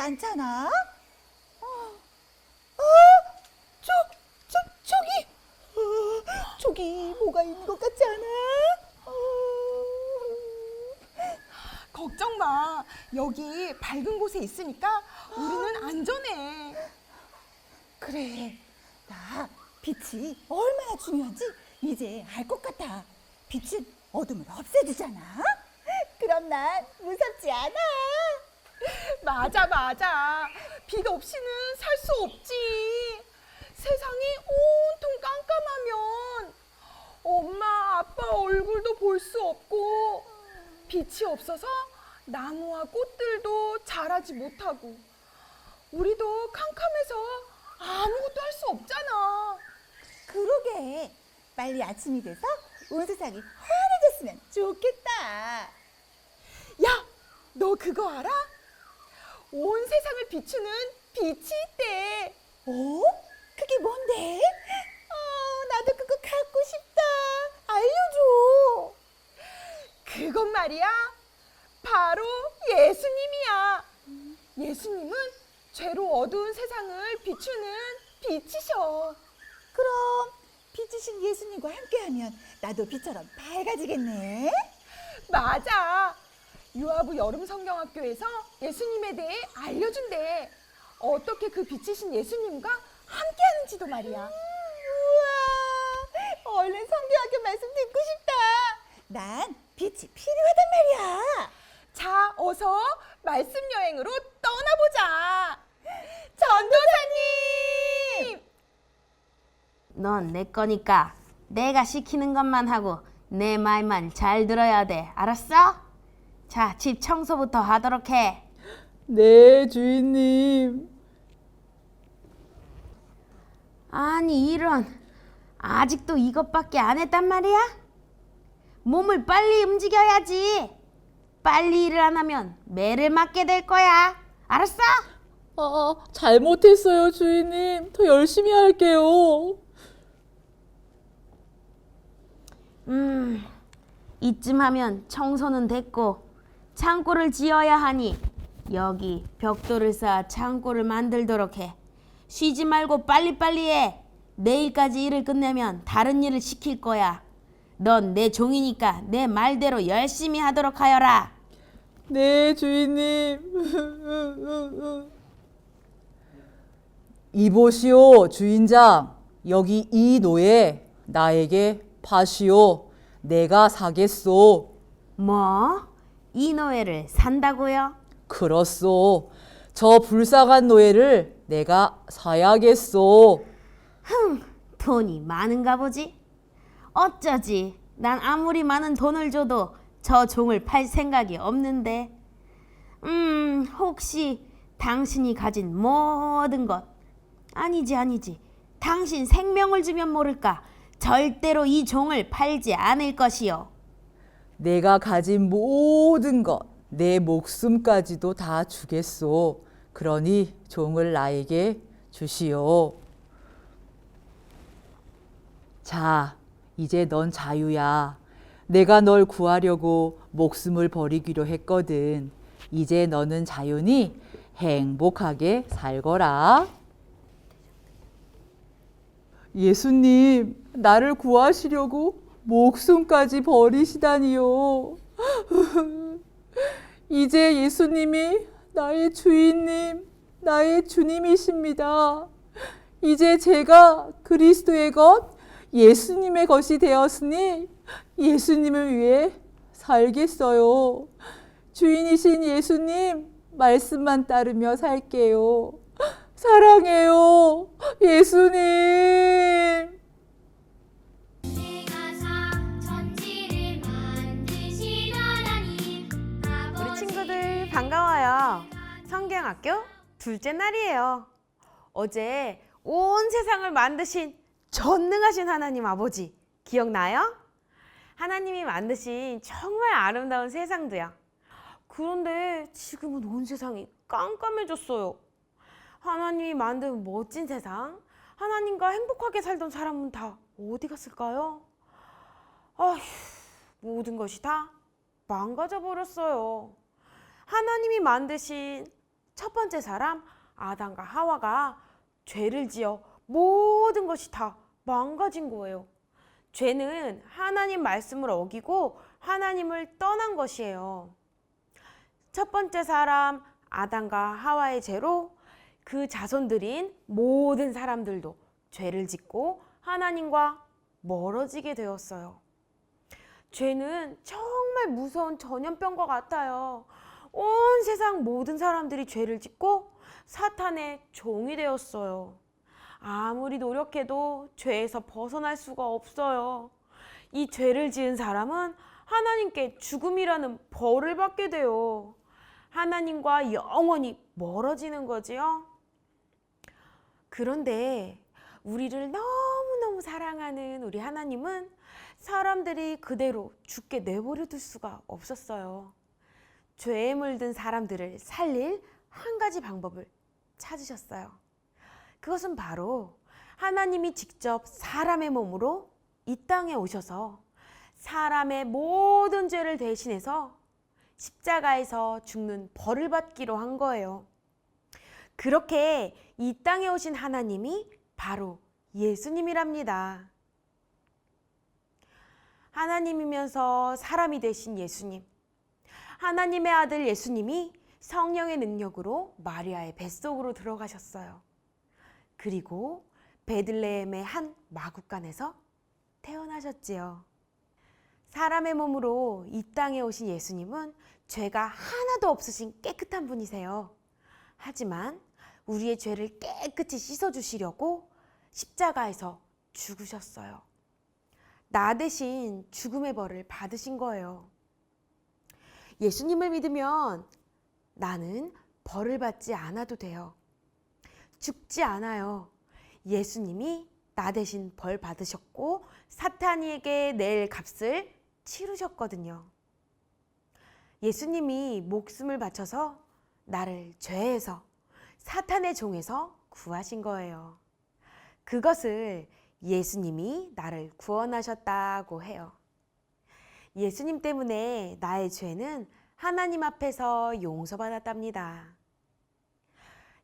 보이지 않잖아. 어, 어, 저, 저, 저기, 어, 저기 뭐가 있는 것 같지 않아? 어, 걱정 마. 여기 밝은 곳에 있으니까 우리는 안전해. 그래, 나 빛이 얼마나 중요한지 이제 알 것 같아. 빛은 어둠을 없애주잖아. 그럼 난 무섭지 않아. 맞아, 맞아. 빛 없이는 살 수 없지. 세상이 온통 깜깜하면 엄마, 아빠 얼굴도 볼 수 없고 빛이 없어서 나무와 꽃들도 자라지 못하고 우리도 깜깜해서 아무것도 할 수 없잖아. 그러게 빨리 아침이 돼서 온 세상이 환해졌으면 좋겠다. 야, 너 그거 알아? 온 세상을 비추는 빛이 있대. 어? 그게 뭔데? 어, 나도 그거 갖고 싶다. 알려줘. 그것 말이야. 바로 예수님이야. 예수님은 죄로 어두운 세상을 비추는 빛이셔. 그럼 빛이신 예수님과 함께하면 나도 빛처럼 밝아지겠네. 맞아. 유아부 여름 성경학교에서 예수님에 대해 알려준대. 어떻게 그 빛이신 예수님과 함께하는지도 말이야. 우와, 얼른 성경학교 말씀 듣고 싶다. 난 빛이 필요하단 말이야. 자, 어서 말씀 여행으로 떠나보자. 전도사님! 넌 내 거니까 내가 시키는 것만 하고 내 말만 잘 들어야 돼. 알았어? 자, 집 청소부터 하도록 해. 네, 주인님. 아니, 이런. 아직도 이것밖에 안 했단 말이야? 몸을 빨리 움직여야지. 빨리 일을 안 하면 매를 맞게 될 거야. 알았어? 아, 잘못했어요, 주인님. 더 열심히 할게요. 음, 이쯤 하면 청소는 됐고 창고를 지어야 하니 여기 벽돌을 쌓아 창고를 만들도록 해. 쉬지 말고 빨리빨리 해. 내일까지 일을 끝내면 다른 일을 시킬 거야. 넌 내 종이니까 내 말대로 열심히 하도록 하여라. 네, 주인님. 이보시오, 주인장. 여기 이 노예 나에게 파시오. 내가 사겠소. 뭐? 이 노예를 산다고요? 그렇소. 저 불쌍한 노예를 내가 사야겠소. 돈이 많은가 보지? 어쩌지? 난 아무리 많은 돈을 줘도 저 종을 팔 생각이 없는데. 음, 혹시 당신이 가진 모든 것 아니지 아니지. 당신 생명을 주면 모를까? 절대로 이 종을 팔지 않을 것이요. 내가 가진 모든 것, 내 목숨까지도 다 주겠소. 그러니 종을 나에게 주시오. 자, 이제 넌 자유야. 내가 널 구하려고 목숨을 버리기로 했거든. 이제 너는 자유니 행복하게 살거라. 예수님, 나를 구하시려고 목숨까지 버리시다니요. 이제 예수님이 나의 주인님, 나의 주님이십니다. 이제 제가 그리스도의 것, 예수님의 것이 되었으니 예수님을 위해 살겠어요. 주인이신 예수님, 말씀만 따르며 살게요. 사랑해요. 예수님. 반가워요. 성경학교 둘째 날이에요. 어제 온 세상을 만드신 전능하신 하나님 아버지 기억나요? 하나님이 만드신 정말 아름다운 세상도요. 그런데 지금은 온 세상이 깜깜해졌어요. 하나님이 만든 멋진 세상, 하나님과 행복하게 살던 사람은 다 어디 갔을까요? 아휴, 모든 것이 다 망가져 버렸어요. 하나님이 만드신 첫 번째 사람 아담과 하와가 죄를 지어 모든 것이 다 망가진 거예요. 죄는 하나님 말씀을 어기고 하나님을 떠난 것이에요. 첫 번째 사람 아담과 하와의 죄로 그 자손들인 모든 사람들도 죄를 짓고 하나님과 멀어지게 되었어요. 죄는 정말 무서운 전염병과 같아요. 온 세상 모든 사람들이 죄를 짓고 사탄의 종이 되었어요. 아무리 노력해도 죄에서 벗어날 수가 없어요. 이 죄를 지은 사람은 하나님께 죽음이라는 벌을 받게 돼요. 하나님과 영원히 멀어지는 거지요. 그런데 우리를 너무너무 사랑하는 우리 하나님은 사람들이 그대로 죽게 내버려 둘 수가 없었어요. 죄에 물든 사람들을 살릴 한 가지 방법을 찾으셨어요. 그것은 바로 하나님이 직접 사람의 몸으로 이 땅에 오셔서 사람의 모든 죄를 대신해서 십자가에서 죽는 벌을 받기로 한 거예요. 그렇게 이 땅에 오신 하나님이 바로 예수님이랍니다. 하나님이면서 사람이 되신 예수님. 하나님의 아들 예수님이 성령의 능력으로 마리아의 뱃속으로 들어가셨어요. 그리고 베들레헴의 한 마국간에서 태어나셨지요. 사람의 몸으로 이 땅에 오신 예수님은 죄가 하나도 없으신 깨끗한 분이세요. 하지만 우리의 죄를 깨끗이 씻어주시려고 십자가에서 죽으셨어요. 나 대신 죽음의 벌을 받으신 거예요. 예수님을 믿으면 나는 벌을 받지 않아도 돼요. 죽지 않아요. 예수님이 나 대신 벌 받으셨고 사탄이에게 낼 값을 치르셨거든요. 예수님이 목숨을 바쳐서 나를 죄에서 사탄의 종에서 구하신 거예요. 그것을 예수님이 나를 구원하셨다고 해요. 예수님 때문에 나의 죄는 하나님 앞에서 용서받았답니다.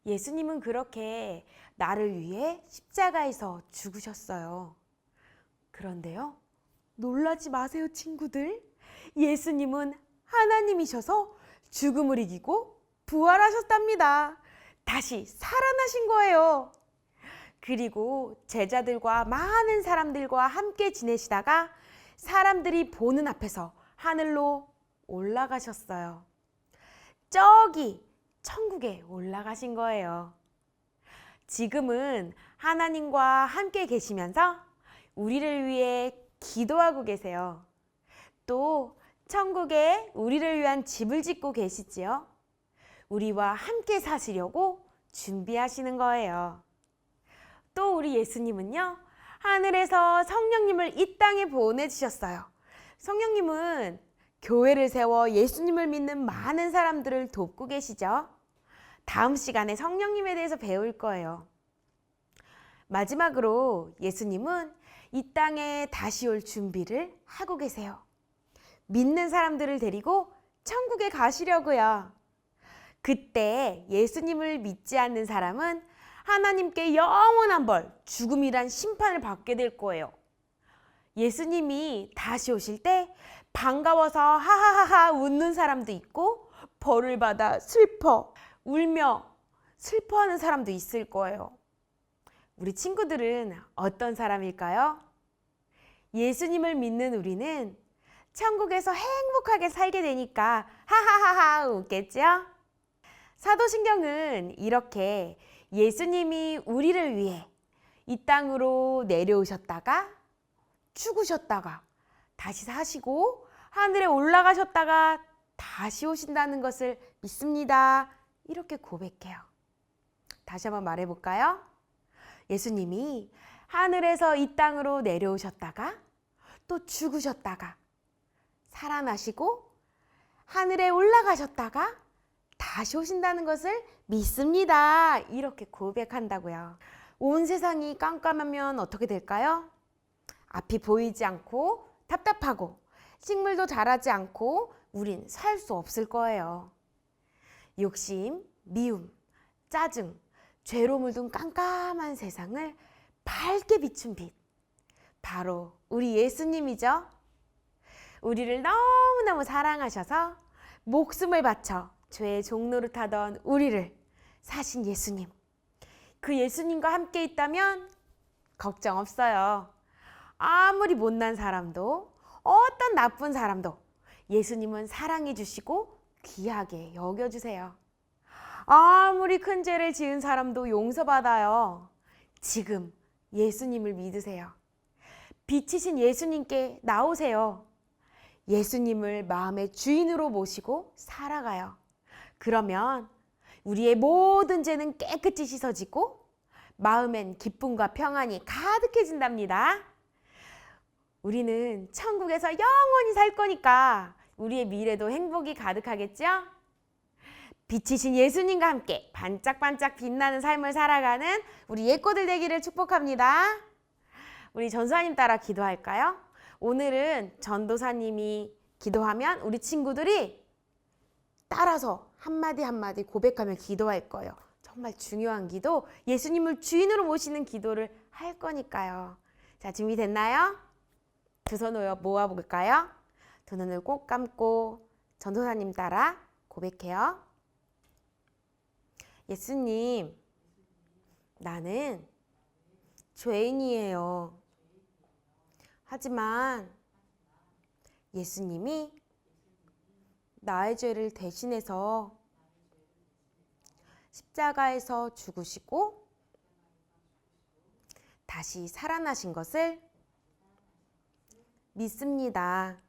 예수님은 그렇게 나를 위해 십자가에서 죽으셨어요. 그런데요, 놀라지 마세요, 친구들. 예수님은 하나님이셔서 죽음을 이기고 부활하셨답니다. 다시 살아나신 거예요. 그리고 제자들과 많은 사람들과 함께 지내시다가 사람들이 보는 앞에서 하늘로 올라가셨어요. 저기 천국에 올라가신 거예요. 지금은 하나님과 함께 계시면서 우리를 위해 기도하고 계세요. 또 천국에 우리를 위한 집을 짓고 계시지요. 우리와 함께 사시려고 준비하시는 거예요. 또 우리 예수님은요, 하늘에서 성령님을 이 땅에 보내주셨어요. 성령님은 교회를 세워 예수님을 믿는 많은 사람들을 돕고 계시죠. 다음 시간에 성령님에 대해서 배울 거예요. 마지막으로 예수님은 이 땅에 다시 올 준비를 하고 계세요. 믿는 사람들을 데리고 천국에 가시려고요. 그때 예수님을 믿지 않는 사람은 하나님께 영원한 벌, 죽음이란 심판을 받게 될 거예요. 예수님이 다시 오실 때 반가워서 하하하하 웃는 사람도 있고 벌을 받아 슬퍼 울며 슬퍼하는 사람도 있을 거예요. 우리 친구들은 어떤 사람일까요? 예수님을 믿는 우리는 천국에서 행복하게 살게 되니까 하하하하 웃겠죠? 사도신경은 이렇게 예수님이 우리를 위해 이 땅으로 내려오셨다가 죽으셨다가 다시 사시고 하늘에 올라가셨다가 다시 오신다는 것을 믿습니다. 이렇게 고백해요. 다시 한번 말해 볼까요? 예수님이 하늘에서 이 땅으로 내려오셨다가 또 죽으셨다가 살아나시고 하늘에 올라가셨다가 다시 오신다는 것을 믿습니다. 이렇게 고백한다고요. 온 세상이 깜깜하면 어떻게 될까요? 앞이 보이지 않고 답답하고 식물도 자라지 않고 우린 살 수 없을 거예요. 욕심, 미움, 짜증, 죄로 물든 깜깜한 세상을 밝게 비춘 빛. 바로 우리 예수님이죠. 우리를 너무너무 사랑하셔서 목숨을 바쳐 죄의 종로를 타던 우리를 사신 예수님. 그 예수님과 함께 있다면 걱정 없어요. 아무리 못난 사람도 어떤 나쁜 사람도 예수님은 사랑해 주시고 귀하게 여겨 주세요. 아무리 큰 죄를 지은 사람도 용서받아요. 지금 예수님을 믿으세요. 빛이신 예수님께 나오세요. 예수님을 마음의 주인으로 모시고 살아가요. 그러면 우리의 모든 죄는 깨끗이 씻어지고 마음엔 기쁨과 평안이 가득해진답니다. 우리는 천국에서 영원히 살 거니까 우리의 미래도 행복이 가득하겠죠? 빛이신 예수님과 함께 반짝반짝 빛나는 삶을 살아가는 우리 예꼬들 되기를 축복합니다. 우리 전사님 따라 기도할까요? 오늘은 전도사님이 기도하면 우리 친구들이 따라서 한마디 한마디 고백하며 기도할 거예요. 정말 중요한 기도, 예수님을 주인으로 모시는 기도를 할 거니까요. 자, 준비됐나요? 두손 모아볼까요? 두 눈을 꼭 감고 전도사님 따라 고백해요. 예수님, 나는 죄인이에요. 하지만 예수님이 나의 죄를 대신해서 십자가에서 죽으시고 다시 살아나신 것을 믿습니다.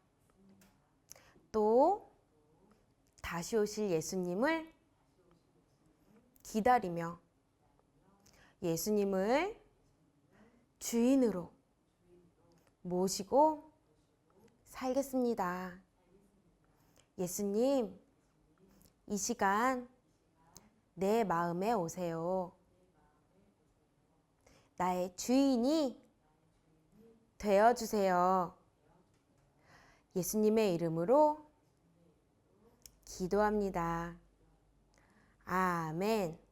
또 다시 오실 예수님을 기다리며 예수님을 주인으로 모시고 살겠습니다. 예수님, 이 시간 내 마음에 오세요. 나의 주인이 되어 주세요. 예수님의 이름으로 기도합니다. 아멘.